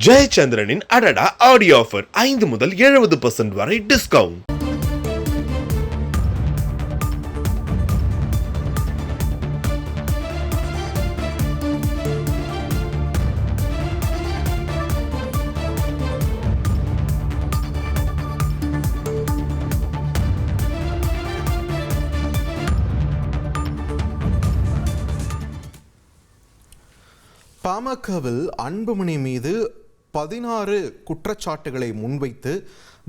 ஜெயச்சந்திரனின் அடடா audio offer ஐந்து முதல் எழுபது பர்சன்ட் வரை டிஸ்கவுண்ட் பாமகவில் அன்புமணி மீது பதினாறு குற்றச்சாட்டுகளை முன்வைத்து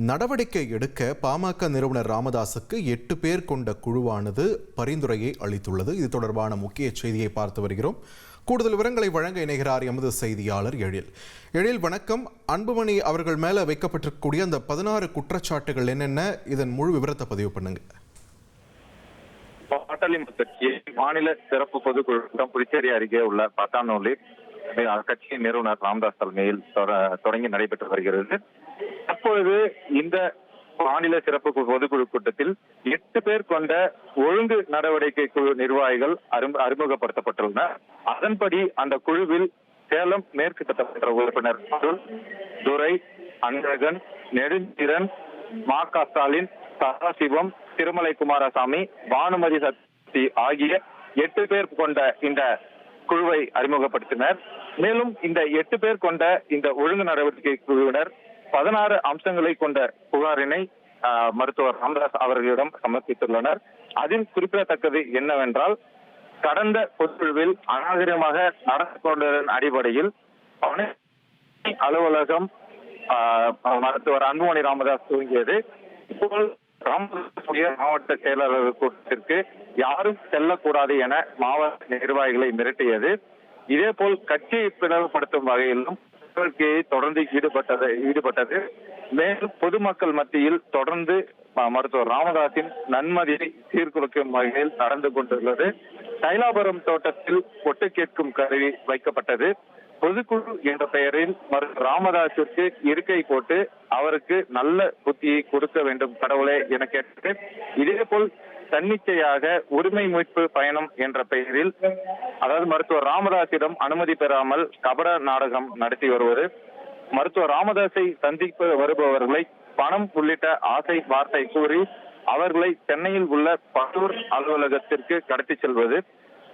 நடவடிக்கை எடுக்க பாமக நிறுவனர் ராமதாசுக்கு எட்டு பேர் கொண்ட குழுவானது பரிந்துரையை அளித்துள்ளது. இது தொடர்பான முக்கிய செய்தியை பார்த்து வருகிறோம். கூடுதல் விவரங்களை வழங்க இணைகிறார் எமது செய்தியாளர் எழில். எழில் வணக்கம். அன்புமணி அவர்கள் மேல வைக்கப்பட்டிருக்கக்கூடிய அந்த பதினாறு குற்றச்சாட்டுகள் என்னென்ன? இதன் முழு விவரத்தை பதிவு பண்ணுங்க. பாட்டாளி மாநில சிறப்பு பொதுக்குழு கூட்டம் புதுச்சேரி அருகே உள்ள பத்தானூரில் அக்கட்சியின் நிறுவனர் ராம்தாஸ் தலைமையில் தொடங்கி நடைபெற்று வருகிறது. தற்பொழுது இந்த மாநில சிறப்பு பொதுக்குழு கூட்டத்தில் எட்டு பேர் கொண்ட ஒழுங்கு நடவடிக்கை குழு நிர்வாகிகள் அறிமுகப்படுத்தப்பட்டுள்ளனர். அதன்படி அந்த குழுவில் சேலம் மேற்கு சட்டமன்ற உறுப்பினர் அருள், துரை அன்பழகன் நெடுஞ்சிரன் மா க ஸ்டாலின் சதாசிவம் திருமலை குமாரசாமி பானுமதி சக்தி ஆகிய எட்டு பேர் கொண்ட இந்த குழுவை அறிமுகப்படுத்தினர். மேலும் இந்த எட்டு பேர் கொண்ட இந்த ஒழுங்கு நடவடிக்கை குழுவினர் பதினாறு அம்சங்களை கொண்ட புகாரினை மருத்துவர் ராமதாஸ் அவர்களிடம் சமர்ப்பித்துள்ளனர். அதில் குறிப்பிடத்தக்கது என்னவென்றால் கடந்த பொதுக்குழுவில் அநாகரிகமாக நடந்து கொண்டதன் அடிப்படையில் அலுவலகம் மருத்துவர் அன்புமணி ராமதாஸ் துவங்கியது. இப்போ மாவட்ட செயலாளர் கூட்டத்திற்கு யாரும் செல்லக்கூடாது என மாவட்ட நிர்வாகிகளை மிரட்டியது. இதேபோல் கட்சியை பிளவுபடுத்தும் வகையிலும் தொடர்ந்து ஈடுபட்டது ஈடுபட்டது. மேலும் பொதுமக்கள் மத்தியில் தொடர்ந்து மருத்துவர் ராமதாசின் நன்மதியை சீர்குலைக்கும் வகையில் நடந்து கொண்டுள்ளது. தைலாபுரம் தோட்டத்தில் ஒட்டு கேட்கும் கருவி வைக்கப்பட்டது. பொதுக்குழு என்ற பெயரில் மருத்துவர் ராமதாஸிற்கு இருக்கை போட்டு அவருக்கு நல்ல புத்தியை கொடுக்க வேண்டும் கடவுளே என கேட்டது இதேபோல் தன்னிச்சையாக உரிமை மீட்பு பயணம் என்ற பெயரில் அதாவது மருத்துவர் ராமதாஸிடம் அனுமதி பெறாமல் கபட நாடகம் நடத்தி வருவது மருத்துவர் ராமதாஸை சந்திப்பு வருபவர்களை பணம் உள்ளிட்ட ஆசை வார்த்தை கூறி அவர்களை சென்னையில் உள்ள பட்டூர் அலுவலகத்திற்கு கடத்தி செல்வது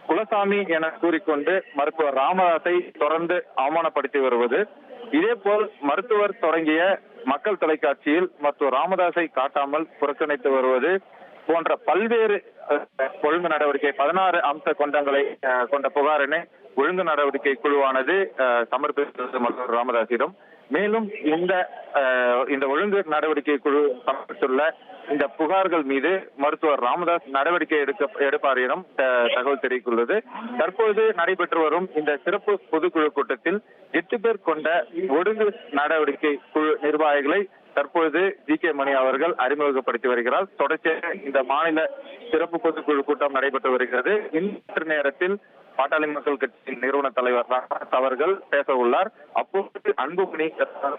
குலசாமி என கூறிக்கொண்டு மருத்துவர் ராமதாஸை தொடர்ந்து அவமானப்படுத்தி வருவது. இதேபோல் மருத்துவர் தொடங்கிய மக்கள் தொலைக்காட்சியில் மருத்துவர் ராமதாஸை காட்டாமல் புறக்கணித்து வருவது போன்ற பல்வேறு கொழும்பு ஒழுங்கு நடவடிக்கை பதினாறு அம்ச கொண்டங்களை கொண்ட புகாரினை ஒழுங்கு நடவடிக்கை குழுவானது சமர்ப்பித்தது மருத்துவர் ராமதாசிடம் மேலும் இந்த இந்த ஒழுங்கு நடவடிக்கை குழு சமர்ப்பித்துள்ள இந்த புகார்கள் மீது மருத்துவர் ராமதாஸ் நடவடிக்கை எடுக்க எடுப்பார் எனும் தகவல் தெரிவித்துள்ளது. தற்போது நடைபெற்று வரும் இந்த சிறப்பு பொதுக்குழு கூட்டத்தில் எட்டு பேர் கொண்ட ஒழுங்கு நடவடிக்கை குழு நிர்வாகிகளை தற்பொழுது ஜி கே மணி அவர்கள் அறிமுகப்படுத்தி வருகிறார். தொடர்ச்சியாக இந்த மாநில சிறப்பு பொதுக்குழு கூட்டம் நடைபெற்று வருகிறது. இந்த நேரத்தில் பாட்டாளி மக்கள் கட்சியின் நிறுவன தலைவர் ராமநாத் அவர்கள் பேச உள்ளார். அப்போது அன்புமணி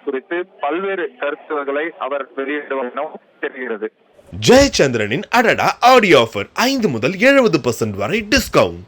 குறித்து பல்வேறு கருத்துகளை அவர் வெளியிடுவார் எனவும் தெரிகிறது. ஜெயச்சந்திரனின் அடடா ஆடியோ ஆஃபர் ஐந்து முதல் எழுபது பர்சன்ட் வரை டிஸ்கவுண்ட்